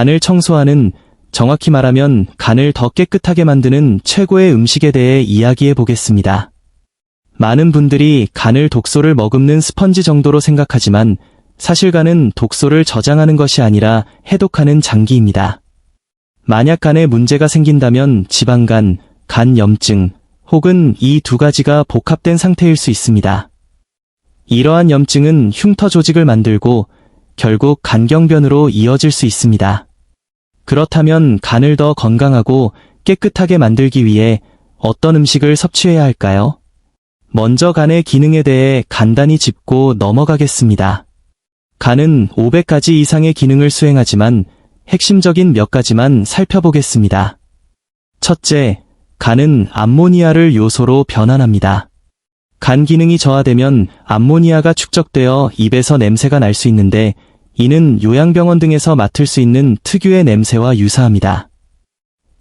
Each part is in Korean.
간을 청소하는 정확히 말하면 간을 더 깨끗하게 만드는 최고의 음식에 대해 이야기해 보겠습니다. 많은 분들이 간을 독소를 머금는 스펀지 정도로 생각하지만 사실 간은 독소를 저장하는 것이 아니라 해독하는 장기입니다. 만약 간에 문제가 생긴다면 지방간, 간 염증, 혹은 이 두 가지가 복합된 상태일 수 있습니다. 이러한 염증은 흉터 조직을 만들고 결국 간경변으로 이어질 수 있습니다. 그렇다면 간을 더 건강하고 깨끗하게 만들기 위해 어떤 음식을 섭취해야 할까요? 먼저 간의 기능에 대해 간단히 짚고 넘어가겠습니다. 간은 500가지 이상의 기능을 수행하지만 핵심적인 몇 가지만 살펴보겠습니다. 첫째, 간은 암모니아를 요소로 변환합니다. 간 기능이 저하되면 암모니아가 축적되어 입에서 냄새가 날 수 있는데 이는 요양병원 등에서 맡을 수 있는 특유의 냄새와 유사합니다.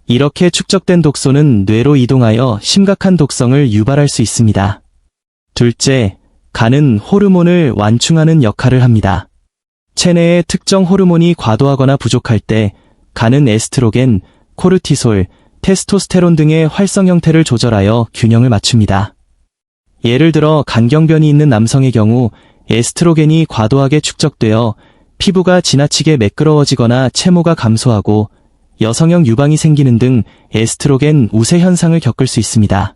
이렇게 축적된 독소는 뇌로 이동하여 심각한 독성을 유발할 수 있습니다. 둘째, 간은 호르몬을 완충하는 역할을 합니다. 체내의 특정 호르몬이 과도하거나 부족할 때 간은 에스트로겐, 코르티솔, 테스토스테론 등의 활성 형태를 조절하여 균형을 맞춥니다. 예를 들어 간경변이 있는 남성의 경우 에스트로겐이 과도하게 축적되어 피부가 지나치게 매끄러워지거나 채모가 감소하고 여성형 유방이 생기는 등 에스트로겐 우세 현상을 겪을 수 있습니다.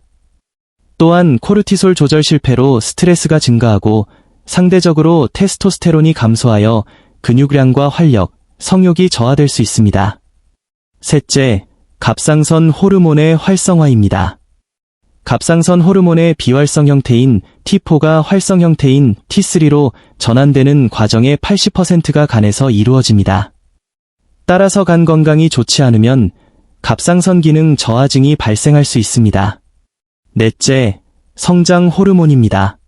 또한 코르티솔 조절 실패로 스트레스가 증가하고 상대적으로 테스토스테론이 감소하여 근육량과 활력, 성욕이 저하될 수 있습니다. 셋째, 갑상선 호르몬의 활성화입니다. 갑상선 호르몬의 비활성 형태인 T4가 활성 형태인 T3로 전환되는 과정의 80%가 간에서 이루어집니다. 따라서 간 건강이 좋지 않으면 갑상선 기능 저하증이 발생할 수 있습니다. 넷째, 성장 호르몬입니다.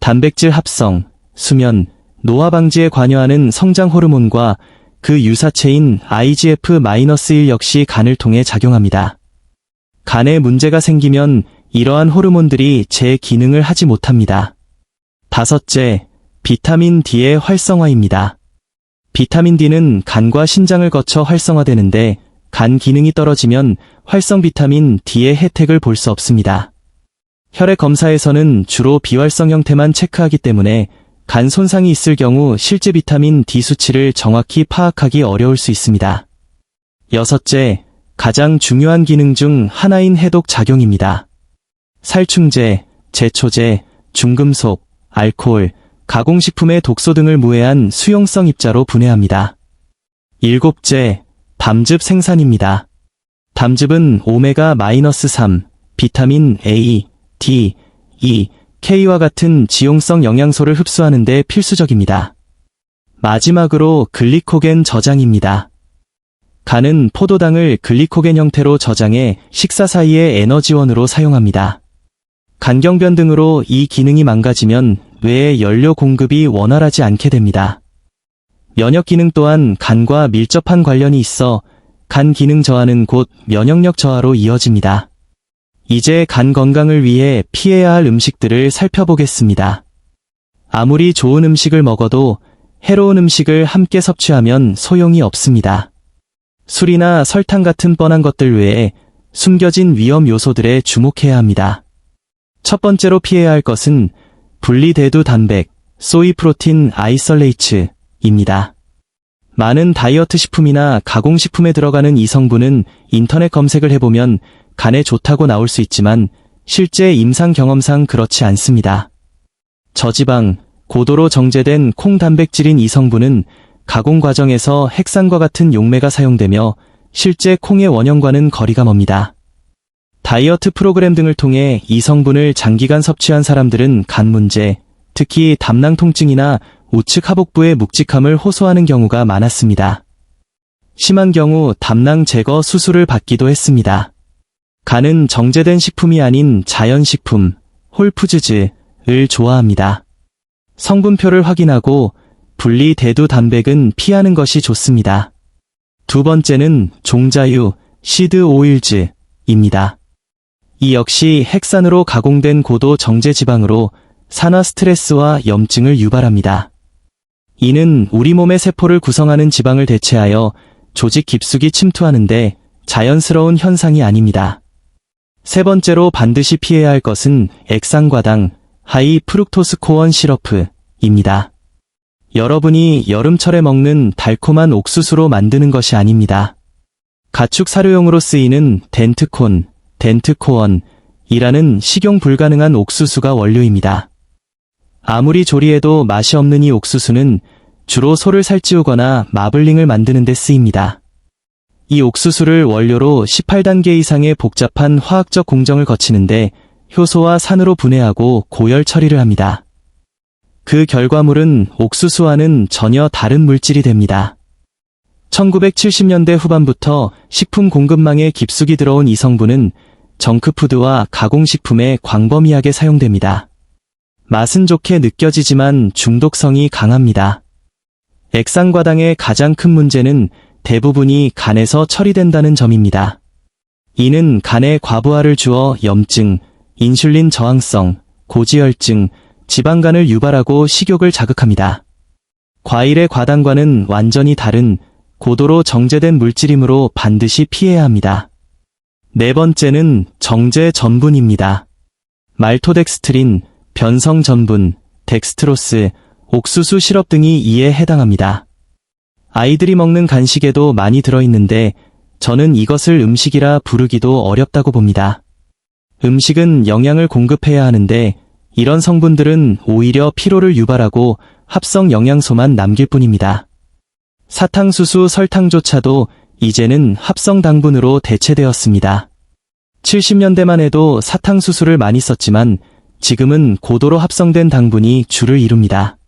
단백질 합성, 수면, 노화 방지에 관여하는 성장 호르몬과 그 유사체인 IGF-1 역시 간을 통해 작용합니다. 간에 문제가 생기면 이러한 호르몬들이 제 기능을 하지 못합니다. 다섯째, 비타민 D의 활성화입니다. 비타민 D는 간과 신장을 거쳐 활성화되는데 간 기능이 떨어지면 활성 비타민 D의 혜택을 볼 수 없습니다. 혈액 검사에서는 주로 비활성 형태만 체크하기 때문에 간 손상이 있을 경우 실제 비타민 D 수치를 정확히 파악하기 어려울 수 있습니다. 여섯째, 가장 중요한 기능 중 하나인 해독 작용입니다. 살충제, 제초제, 중금속, 알코올, 가공식품의 독소 등을 무해한 수용성 입자로 분해합니다. 일곱째, 담즙 생산입니다. 담즙은 오메가-3, 비타민 A, D, E, K와 같은 지용성 영양소를 흡수하는 데 필수적입니다. 마지막으로 글리코겐 저장입니다. 간은 포도당을 글리코겐 형태로 저장해 식사 사이의 에너지원으로 사용합니다. 간경변 등으로 이 기능이 망가지면 뇌의 연료 공급이 원활하지 않게 됩니다. 면역 기능 또한 간과 밀접한 관련이 있어 간 기능 저하는 곧 면역력 저하로 이어집니다. 이제 간 건강을 위해 피해야 할 음식들을 살펴보겠습니다. 아무리 좋은 음식을 먹어도 해로운 음식을 함께 섭취하면 소용이 없습니다. 술이나 설탕 같은 뻔한 것들 외에 숨겨진 위험 요소들에 주목해야 합니다. 첫 번째로 피해야 할 것은 분리대두 단백, 소이 프로틴 아이설레이츠입니다. 많은 다이어트 식품이나 가공식품에 들어가는 이 성분은 인터넷 검색을 해보면 간에 좋다고 나올 수 있지만 실제 임상 경험상 그렇지 않습니다. 저지방, 고도로 정제된 콩 단백질인 이 성분은 가공 과정에서 핵산과 같은 용매가 사용되며 실제 콩의 원형과는 거리가 멉니다. 다이어트 프로그램 등을 통해 이 성분을 장기간 섭취한 사람들은 간 문제, 특히 담낭 통증이나 우측 하복부의 묵직함을 호소하는 경우가 많았습니다. 심한 경우 담낭 제거 수술을 받기도 했습니다. 간은 정제된 식품이 아닌 자연식품, 홀푸즈즈를 좋아합니다. 성분표를 확인하고 분리 대두 단백은 피하는 것이 좋습니다. 두 번째는 종자유, 시드 오일즈입니다. 이 역시 핵산으로 가공된 고도 정제 지방으로 산화 스트레스와 염증을 유발합니다. 이는 우리 몸의 세포를 구성하는 지방을 대체하여 조직 깊숙이 침투하는데 자연스러운 현상이 아닙니다. 세 번째로 반드시 피해야 할 것은 액상과당, 하이 프룩토스 코원 시러프입니다. 여러분이 여름철에 먹는 달콤한 옥수수로 만드는 것이 아닙니다. 가축 사료용으로 쓰이는 덴트콘, 덴트코원이라는 식용 불가능한 옥수수가 원료입니다. 아무리 조리해도 맛이 없는 이 옥수수는 주로 소를 살찌우거나 마블링을 만드는 데 쓰입니다. 이 옥수수를 원료로 18단계 이상의 복잡한 화학적 공정을 거치는데 효소와 산으로 분해하고 고열 처리를 합니다. 그 결과물은 옥수수와는 전혀 다른 물질이 됩니다. 1970년대 후반부터 식품 공급망에 깊숙이 들어온 이 성분은 정크푸드와 가공식품에 광범위하게 사용됩니다. 맛은 좋게 느껴지지만 중독성이 강합니다. 액상과당의 가장 큰 문제는 대부분이 간에서 처리된다는 점입니다. 이는 간에 과부하를 주어 염증, 인슐린 저항성, 고지혈증, 지방간을 유발하고 식욕을 자극합니다. 과일의 과당과는 완전히 다른 고도로 정제된 물질이므로 반드시 피해야 합니다. 네 번째는 정제 전분입니다. 말토덱스트린, 변성 전분, 덱스트로스, 옥수수 시럽 등이 이에 해당합니다. 아이들이 먹는 간식에도 많이 들어있는데 저는 이것을 음식이라 부르기도 어렵다고 봅니다. 음식은 영양을 공급해야 하는데 이런 성분들은 오히려 피로를 유발하고 합성 영양소만 남길 뿐입니다. 사탕수수 설탕조차도 이제는 합성 당분으로 대체되었습니다. 70년대만 해도 사탕수수를 많이 썼지만 지금은 고도로 합성된 당분이 주를 이룹니다.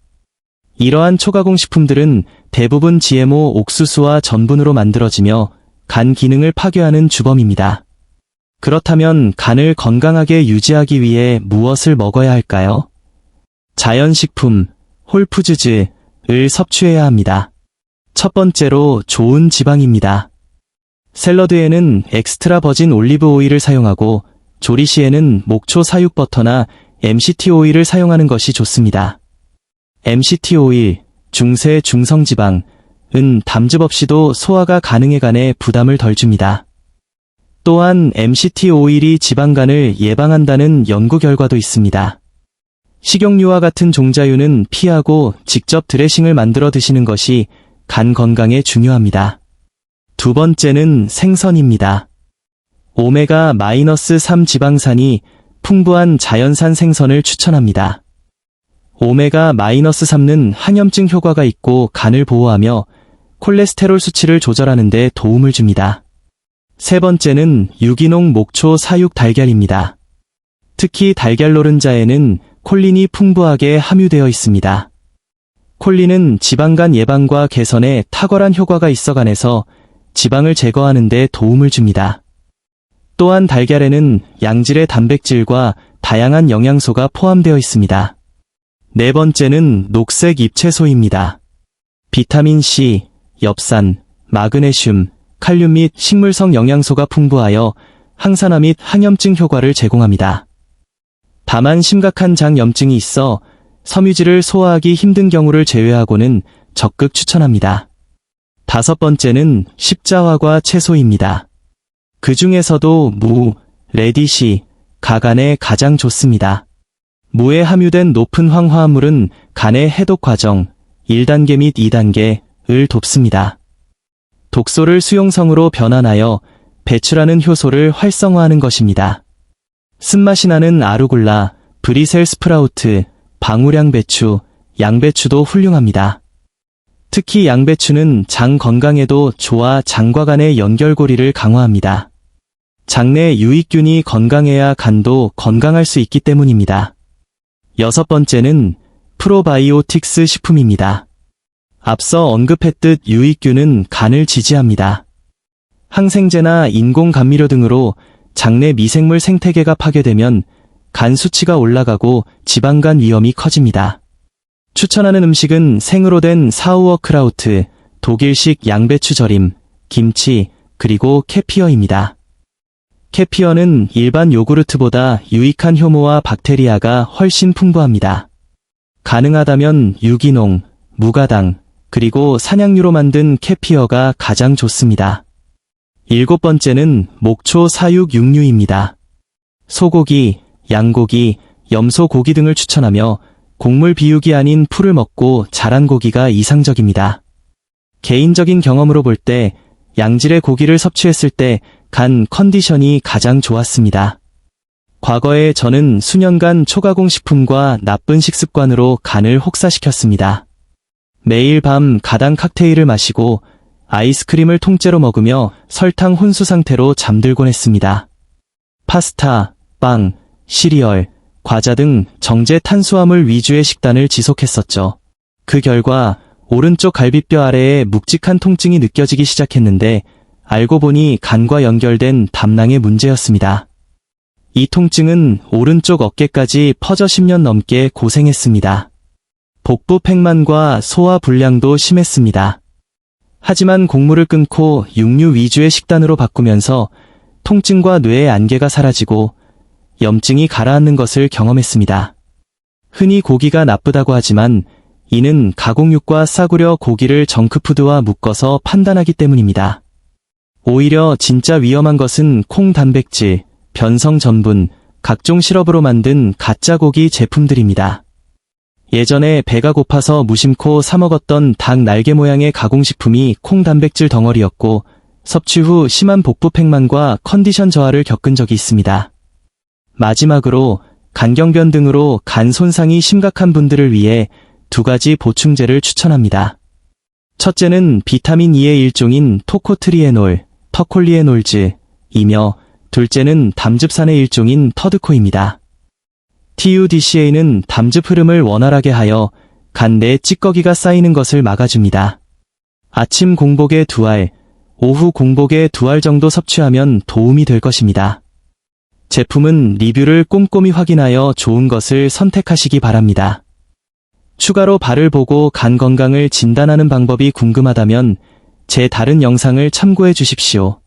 이러한 초가공 식품들은 대부분 GMO 옥수수와 전분으로 만들어지며 간 기능을 파괴하는 주범입니다. 그렇다면 간을 건강하게 유지하기 위해 무엇을 먹어야 할까요? 자연식품, 홀푸즈즈를 섭취해야 합니다. 첫 번째로 좋은 지방입니다. 샐러드에는 엑스트라 버진 올리브 오일을 사용하고 조리 시에는 목초 사육 버터나 MCT 오일을 사용하는 것이 좋습니다. MCT 오일, 중세 중성 지방 은 담즙 없이도 소화가 가능해 간에 부담을 덜 줍니다. 또한 MCT 오일이 지방간을 예방한다는 연구 결과도 있습니다. 식용유와 같은 종자유는 피하고 직접 드레싱을 만들어 드시는 것이 간 건강에 중요합니다. 두 번째는 생선입니다. 오메가-3 지방산이 풍부한 자연산 생선을 추천합니다. 오메가-3는 항염증 효과가 있고 간을 보호하며 콜레스테롤 수치를 조절하는 데 도움을 줍니다. 세 번째는 유기농 목초 사육 달걀입니다. 특히 달걀 노른자에는 콜린이 풍부하게 함유되어 있습니다. 콜린은 지방간 예방과 개선에 탁월한 효과가 있어 간에서 지방을 제거하는 데 도움을 줍니다. 또한 달걀에는 양질의 단백질과 다양한 영양소가 포함되어 있습니다. 네 번째는 녹색 잎채소입니다. 비타민C, 엽산, 마그네슘, 칼륨 및 식물성 영양소가 풍부하여 항산화 및 항염증 효과를 제공합니다. 다만 심각한 장염증이 있어 섬유질을 소화하기 힘든 경우를 제외하고는 적극 추천합니다. 다섯 번째는 십자화과 채소입니다. 그 중에서도 무, 레디시, 가간에 가장 좋습니다. 무에 함유된 높은 황화합물은 간의 해독 과정 1단계 및 2단계을 돕습니다. 독소를 수용성으로 변환하여 배출하는 효소를 활성화하는 것입니다. 쓴맛이 나는 아루굴라, 브리셀 스프라우트, 방울양 배추, 양배추도 훌륭합니다. 특히 양배추는 장 건강에도 좋아 장과 간의 연결고리를 강화합니다. 장내 유익균이 건강해야 간도 건강할 수 있기 때문입니다. 여섯 번째는 프로바이오틱스 식품입니다. 앞서 언급했듯 유익균은 간을 지지합니다. 항생제나 인공 감미료 등으로 장내 미생물 생태계가 파괴되면 간 수치가 올라가고 지방간 위험이 커집니다. 추천하는 음식은 생으로 된 사우어 크라우트, 독일식 양배추 절임, 김치, 그리고 캐피어입니다. 캐피어는 일반 요구르트보다 유익한 효모와 박테리아가 훨씬 풍부합니다. 가능하다면 유기농, 무가당, 그리고 산양유로 만든 캐피어가 가장 좋습니다. 일곱 번째는 목초 사육 육류입니다. 소고기, 양고기, 염소 고기 등을 추천하며 곡물 비육이 아닌 풀을 먹고 자란 고기가 이상적입니다. 개인적인 경험으로 볼 때 양질의 고기를 섭취했을 때 간 컨디션이 가장 좋았습니다. 과거에 저는 수년간 초가공 식품과 나쁜 식습관으로 간을 혹사시켰습니다. 매일 밤 가당 칵테일을 마시고 아이스크림을 통째로 먹으며 설탕 혼수 상태로 잠들곤 했습니다. 파스타, 빵, 시리얼, 과자 등 정제 탄수화물 위주의 식단을 지속했었죠. 그 결과 오른쪽 갈비뼈 아래에 묵직한 통증이 느껴지기 시작했는데 알고 보니 간과 연결된 담낭의 문제였습니다. 이 통증은 오른쪽 어깨까지 퍼져 10년 넘게 고생했습니다. 복부 팽만과 소화 불량도 심했습니다. 하지만 곡물을 끊고 육류 위주의 식단으로 바꾸면서 통증과 뇌의 안개가 사라지고 염증이 가라앉는 것을 경험했습니다. 흔히 고기가 나쁘다고 하지만 이는 가공육과 싸구려 고기를 정크푸드와 묶어서 판단하기 때문입니다. 오히려 진짜 위험한 것은 콩 단백질, 변성 전분, 각종 시럽으로 만든 가짜 고기 제품들입니다. 예전에 배가 고파서 무심코 사먹었던 닭 날개 모양의 가공식품이 콩 단백질 덩어리였고 섭취 후 심한 복부 팽만과 컨디션 저하를 겪은 적이 있습니다. 마지막으로 간경변 등으로 간 손상이 심각한 분들을 위해 두 가지 보충제를 추천합니다. 첫째는 비타민 E의 일종인 토코트리에놀, 터콜리에놀즈이며 둘째는 담즙산의 일종인 터드코입니다. TUDCA는 담즙 흐름을 원활하게 하여 간 내 찌꺼기가 쌓이는 것을 막아줍니다. 아침 공복에 두 알, 오후 공복에 두 알 정도 섭취하면 도움이 될 것입니다. 제품은 리뷰를 꼼꼼히 확인하여 좋은 것을 선택하시기 바랍니다. 추가로 발을 보고 간 건강을 진단하는 방법이 궁금하다면 제 다른 영상을 참고해 주십시오.